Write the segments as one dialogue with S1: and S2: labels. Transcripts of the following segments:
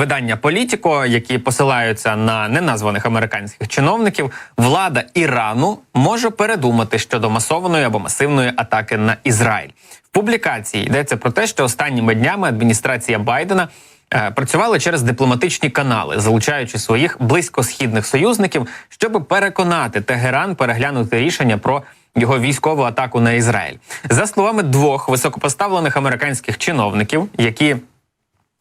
S1: видання Політіко, які посилаються на неназваних американських чиновників, влада Ірану може передумати щодо масованої або масивної атаки на Ізраїль. В публікації йдеться про те, що останніми днями адміністрація Байдена е, працювала через дипломатичні канали, залучаючи своїх близькосхідних союзників, щоб переконати Тегеран переглянути рішення про його військову атаку на Ізраїль. За словами двох високопоставлених американських чиновників, які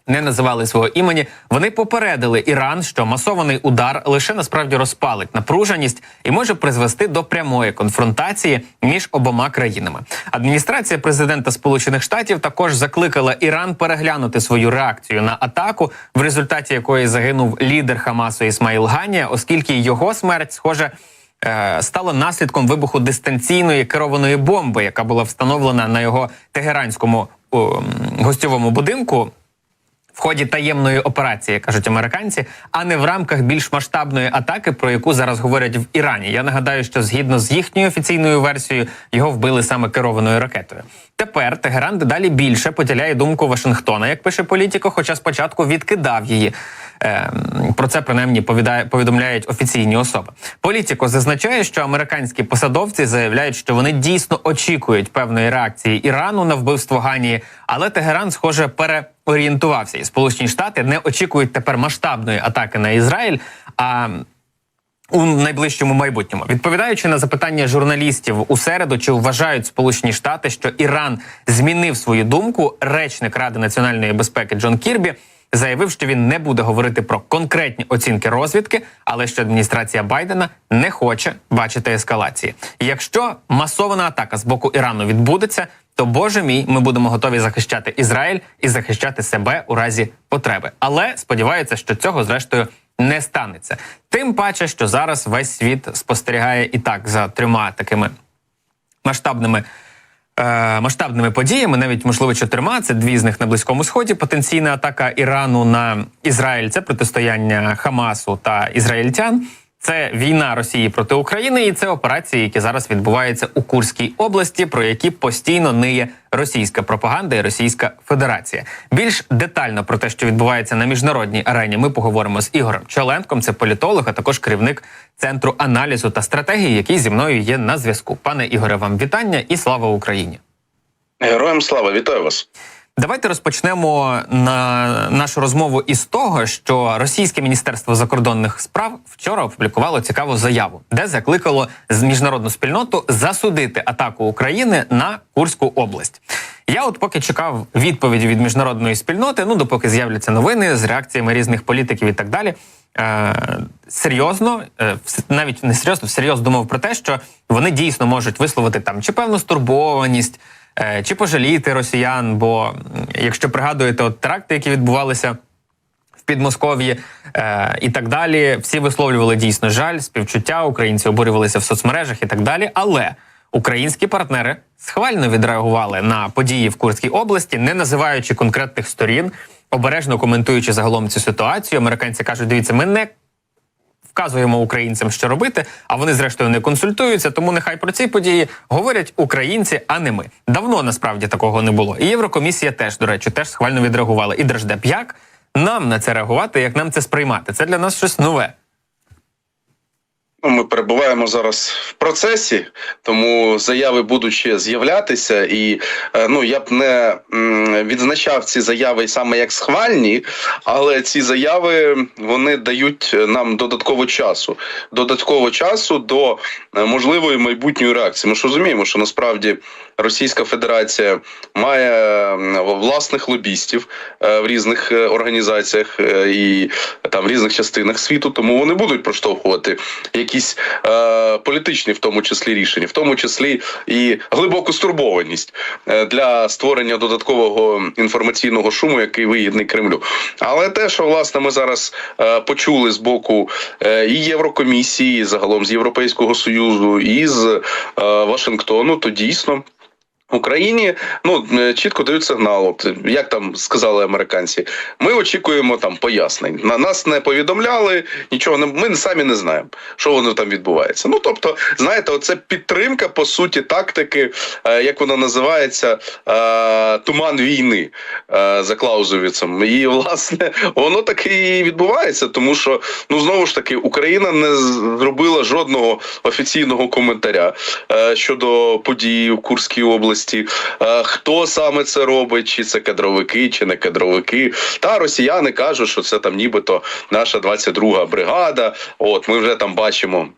S1: не називали свого імені. Вони попередили Іран, що масований удар лише насправді розпалить напруженість і може призвести до прямої конфронтації між обома країнами. Адміністрація президента Сполучених Штатів також закликала Іран переглянути свою реакцію на атаку, в результаті якої загинув лідер Хамасу Ісмаїл Ганія, оскільки його смерть схоже. е, Стало наслідком вибуху дистанційної керованої бомби, яка була встановлена на його тегеранському о, гостьовому будинку в ході таємної операції, кажуть американці, а не в рамках більш масштабної атаки, про яку зараз говорять в Ірані. Я нагадаю, що згідно з їхньою офіційною версією його вбили саме керованою ракетою. Тепер Тегеран дедалі більше поділяє думку Вашингтона, як пише політико, хоча спочатку відкидав її. Ем, Про це принаймні повідає- повідомляють офіційні особи. Політико зазначає, що американські посадовці заявляють, що вони дійсно очікують певної реакції Ірану на вбивство Ганії, але Тегеран, схоже, переорієнтувався, і Сполучені Штати не очікують тепер масштабної атаки на Ізраїль. А у найближчому майбутньому, відповідаючи на запитання журналістів у середу, чи вважають Сполучені Штати, що Іран змінив свою думку, речник Ради національної безпеки Джон Кірбі заявив, що він не буде говорити про конкретні оцінки розвідки, але що адміністрація Байдена не хоче бачити ескалації. Якщо масована атака з боку Ірану відбудеться, то боже мій, ми будемо готові захищати Ізраїль і захищати себе у разі потреби. Але сподіваються, що цього зрештою не станеться. Тим паче, що зараз весь світ спостерігає і так за трьома такими масштабними. е, Масштабними подіями, навіть можливо чотирма, це дві з них на близькому сході. Потенційна атака Ірану на Ізраїль, це протистояння Хамасу та ізраїльтян. Це війна Росії проти України, і це операції, які зараз відбуваються у Курській області, про які постійно ниє російська пропаганда і Російська Федерація. Більш детально про те, що відбувається на міжнародній арені, ми поговоримо з Ігорем Чоленком. Це політолог, а також керівник центру аналізу та стратегії, який зі мною є на зв'язку. Пане Ігоре, вам вітання і слава Україні.
S2: Героям слава, вітаю вас.
S1: Давайте розпочнемо на нашу розмову із того, що Російське міністерство закордонних справ вчора опублікувало цікаву заяву, де закликало міжнародну спільноту засудити атаку України на Курську область. Я от поки чекав відповіді від міжнародної спільноти, ну допоки з'являться новини з реакціями різних політиків і так далі. Е, серйозно, е, навіть не серйозно, всерйоз думав про те, що вони дійсно можуть висловити там чи певну стурбованість, чи пожаліти росіян. Бо якщо пригадуєте, от теракти, які відбувалися в Підмосков'ї е, і так далі, всі висловлювали дійсно жаль, співчуття, українці обурювалися в соцмережах і так далі. Але українські партнери схвально відреагували на події в Курській області, не називаючи конкретних сторін, обережно коментуючи загалом цю ситуацію. Американці кажуть: дивіться, ми не вказуємо українцям, що робити, а вони зрештою не консультуються. Тому нехай про ці події говорять українці, а не ми. Давно насправді такого не було. І Єврокомісія теж, до речі, теж схвально відреагувала. І Держдеп, як нам на це реагувати, як нам це сприймати? Це для нас щось нове.
S2: Ну, Ми перебуваємо зараз в процесі, тому заяви будуть ще з'являтися, і е, ну я б не відзначав ці заяви саме як схвальні, але ці заяви вони дають нам додатково часу, додатково часу до е, можливої майбутньої реакції. Ми ж розуміємо, що насправді Російська Федерація має власних лобістів е, в різних організаціях і там в різних частинах світу, тому вони будуть проштовхувати якісь е, політичні, в тому числі рішення, в тому числі і глибоку стурбованість е, для створення додаткового інформаційного шуму, який вигідний Кремлю. Але те, що власне ми зараз е, почули з боку е, і Єврокомісії, і загалом з Європейського союзу, і з е, Вашингтону, то дійсно. Україні ну е, чітко дають сигнал. От як там сказали американці, ми очікуємо там пояснень. На нас не повідомляли нічого. Не ми самі не знаємо, що воно там відбувається. Ну тобто, знаєте, оце підтримка по суті тактики, е, як вона називається, е, туман війни е, за Клаузовіцем. І власне воно таки і відбувається, тому що ну знову ж таки Україна не зробила жодного офіційного коментаря е, щодо подій в Курській області. Е, Хто саме це робить? Чи це кадровики, чи не кадровики? Та росіяни кажуть, що це там нібито наша 22-га бригада. От ми вже там бачимо.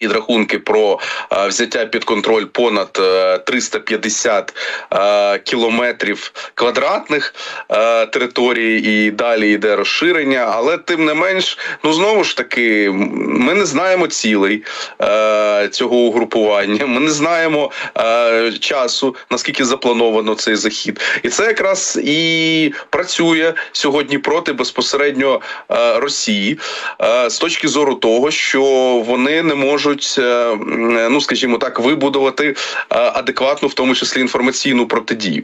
S2: Підрахунки про е, взяття під контроль понад е, 350 е, кілометрів квадратних е, території, і далі йде розширення. Але тим не менш, ну знову ж таки, ми не знаємо цілей е, цього угрупування. Ми не знаємо е, часу, наскільки заплановано цей захід, і це якраз і працює сьогодні проти безпосередньо е, Росії е, з точки зору того, що вони не можуть, е, м, ну скажімо так, вибудувати е, адекватну, в тому числі інформаційну протидію.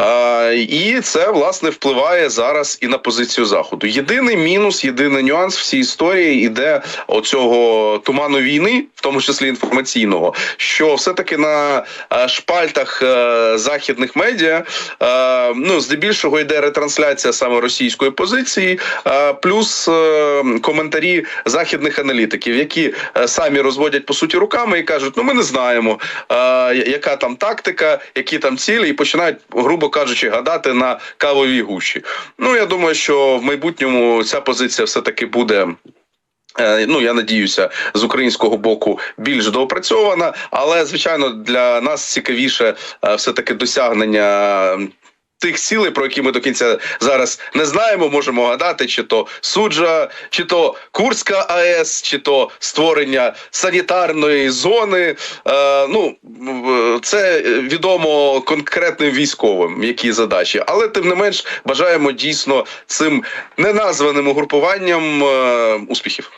S2: Е, І це власне впливає зараз і на позицію заходу. Єдиний мінус, єдиний нюанс в цій історії іде оцього туману війни, в тому числі інформаційного, що все-таки на е, шпальтах е, західних медіа е, ну здебільшого йде ретрансляція саме російської позиції, е, плюс е, коментарі західних аналітиків, які е, самі розводять по суті руками і кажуть: ну ми не знаємо, яка там тактика, які там цілі, і починають, грубо кажучи, гадати на кавовій гущі. Ну я думаю, що в майбутньому ця позиція все таки буде. Е, Ну, я надіюся, з українського боку більш доопрацьована, але звичайно для нас цікавіше е, все таки досягнення. Тих цілей, про які ми до кінця зараз не знаємо, можемо гадати, чи то суджа, чи то Курська АЕС, чи то створення санітарної зони. Е, ну це відомо конкретним військовим, які задачі, але тим не менш бажаємо дійсно цим неназваним угрупуванням е, успіхів.